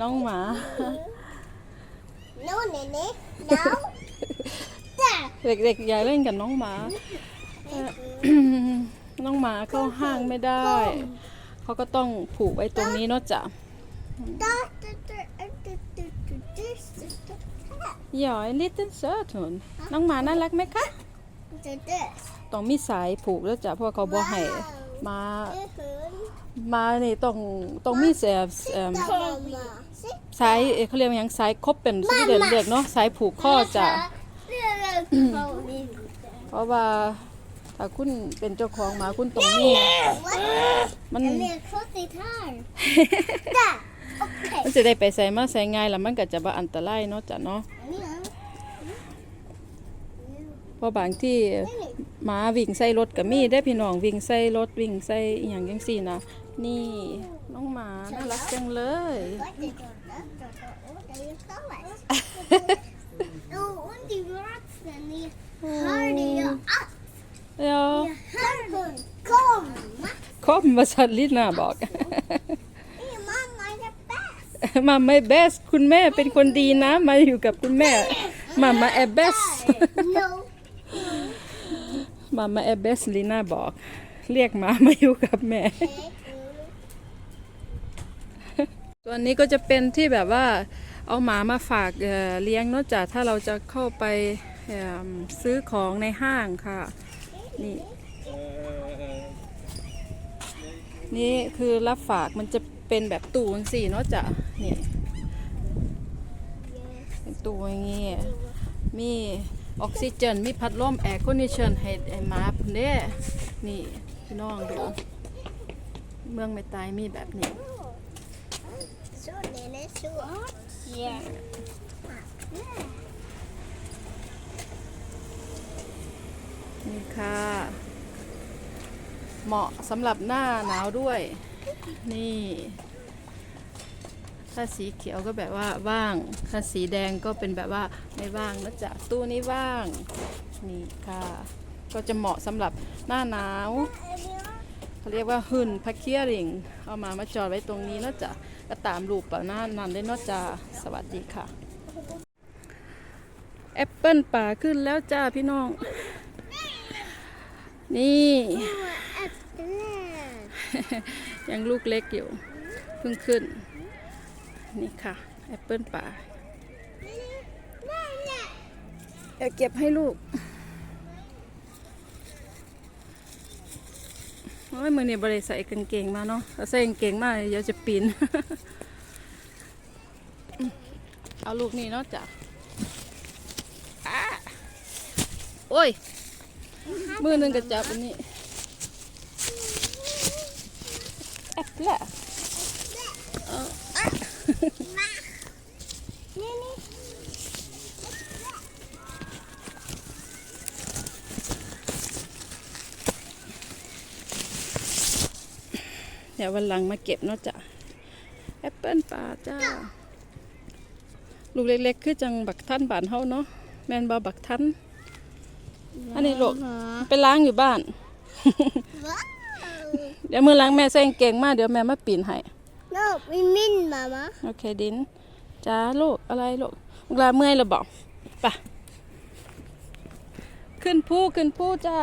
น้องหมา No, Nene. No. There. เด็กๆอย่าเล่นกับน้องหมาเอ่อ น้องหมาเข้าห้างไม่ได้ เขาก็ต้องผูกไว้ตรงนี้เนาะจ้ะ Da, da, da, da, da, da, da, This is the cat. หยอยลิตเติ้ลเซอร์ทนน้องหมาน่ารักไหมคะ Da, this. ต้องมีสายผูกแล้วจ้ะเพราะเขาบอกให้มา Mhm. มานี่ต้องต้องมีเสียเอิ่ม Da, Mama. Sit สายเอ่อเขาเรียกว่าหยังสายครบเป็นสวีเดนเรียกเนาะสายผูกข้อจ้ะ Little pony. เพราะว่าถ้าคุณเป็นเจ้าของหมาคุณตรงนี้ What? มัน A little cozy tar. Da. Okay. มันจะได้ไปใส่มาใส่ง่ายแล้วมันก็จะบ่อันตรายเนาะจ้ะเนาะ Yeah. เพราะบางที่ หมาวิ่งใส่รถก็มีได้พี่น้องวิ่งใส่รถวิ่งใส่อหย่างจังซี่นะนี่น้องหมาน่ารักจังเลย What did you do? Oh, there you go. it. Oh, und die Wurzeln, die hörde ja ab. เดี๋ยว Die hörde. Komm, mach ครบมาสัตว์ลินาบอก die Mama the best. มาไม่เบสคุณแม่เป็นคนดีนะ มาอยู่กับคุณแม่มามาแอบเบส No. มามาแอบเบสลินาบอก เรียกหมามาอยู่กับแม่ ตัวนี้ก็จะเป็นที่แบบว่าเอาหมามาฝากเลี้ยงนอกจากถ้าเราจะเข้าไปซื้อของในห้างค่ะ นี่ นี่คือรับฝากมันจะเป็นแบบตู้สี่นาะจ้ะนี่ตู้อย่างงี้มี ออกซิเจนมีพัดลมแอร์คอนดิชันให้ให้หมาพุ่นเด้นี่พี่น้องดูเมืองไม่ตายมีแบบนี้ So, Nene, so hot. Yeah. นี่ค่ะ เหมาะสำหรับหน้าหนาวด้วย นี่ ถ้าสีเขียวก็แบบว่าว่าง ถ้าสีแดงก็เป็นแบบว่าไม่ว่างนะจ๊ะตู้นี้ว่าง นี่ค่ะ ก็จะเหมาะสำหรับหน้าหนาวเขาเรียกว่าหุ่นพักเคียริง เอามามาจอดไว้ตรงนี้เนาะจ๊ะก็ตามรูปป่าหน้านั้นได้เนาะจ๊ะสวัสดีค่ะแอปเปิลป่าขึ้นแล้วจ้าพี่น้อง นี่ยังลูกเล็กอยู่ เพิ่งขึ้น นี่ค่ะแอปเปิลป่าเดี๋ยวเก็บให้ลูกโอ้ยมือนี่บริใส่กางเกงมาเนาะถ้าใส่กางเกงมาเดี๋ยวจะปีนเอาลูกนี่เนาะจ้ะอ้าโอ้ย มือหนึ่งก็จับอันนี้แอปละเอาอะ เดี๋ยววันหลังมาเก็บเนาะจ้ะแอปเปิลป่าจ้า ลูกเล็กๆ คือจังบักท่านบานเฮาเนาะแม่นบ่บักท่านอันนี้ลูกไปล้างอยู่บ้าน เดี๋ยวมือล้างแม่ใส่กางเกงมาเดี๋ยวแม่มาปีนให้ No, we mean, Mama. โอเคดินจ้าลูกอะไรลูกลูกลาเมื่อยแล้วบอกไปขึ้นผู้ขึ้นผู้จ้า